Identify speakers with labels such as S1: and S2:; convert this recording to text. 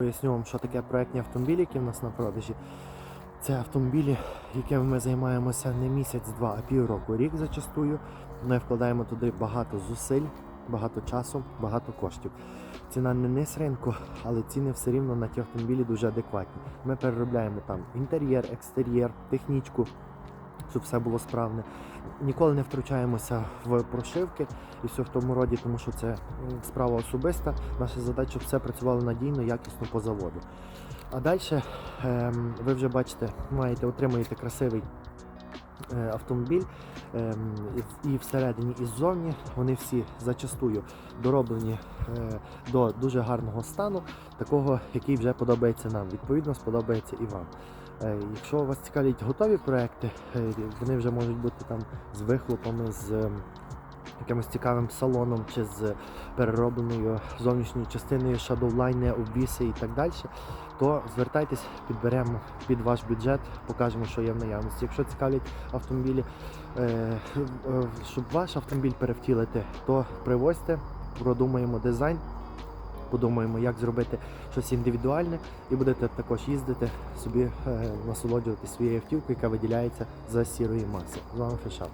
S1: Поясню вам, що таке проектні автомобілі, які в нас на продажі. Це автомобілі, якими ми займаємося не місяць-два, а півроку, рік зачастую. Ми вкладаємо туди багато зусиль, багато часу, багато коштів. Ціна не низ ринку, але ціни все рівно на ті автомобілі дуже адекватні. Ми переробляємо там інтер'єр, екстер'єр, технічку, щоб все було справне. Ніколи не втручаємося в прошивки і все в тому роді, тому що це справа особиста. Наша задача, щоб все працювало надійно, якісно по заводу. А далі ем, ви вже бачите, маєте, отримуєте красивий автомобіль ем, і, всередині, і ззовні. Вони всі зачастую дороблені е, до дуже гарного стану, такого, який вже подобається нам. Відповідно, сподобається і вам. Е, Якщо вас цікавлять готові проекти, е, вони вже можуть бути там з вихлопами, з ем, якимось цікавим салоном чи з переробленою зовнішньою частиною шадовлайни, обвіси і так далі, то звертайтесь, підберемо під ваш бюджет, покажемо, що є в наявності. Якщо цікавлять автомобілі, е, щоб ваш автомобіль перевтілити, то привозьте, продумаємо дизайн. Подумаємо, як зробити щось індивідуальне, і будете також їздити собі, е, насолоджувати своєю автівкою, яка виділяється за сірої маси. З вами Фешап.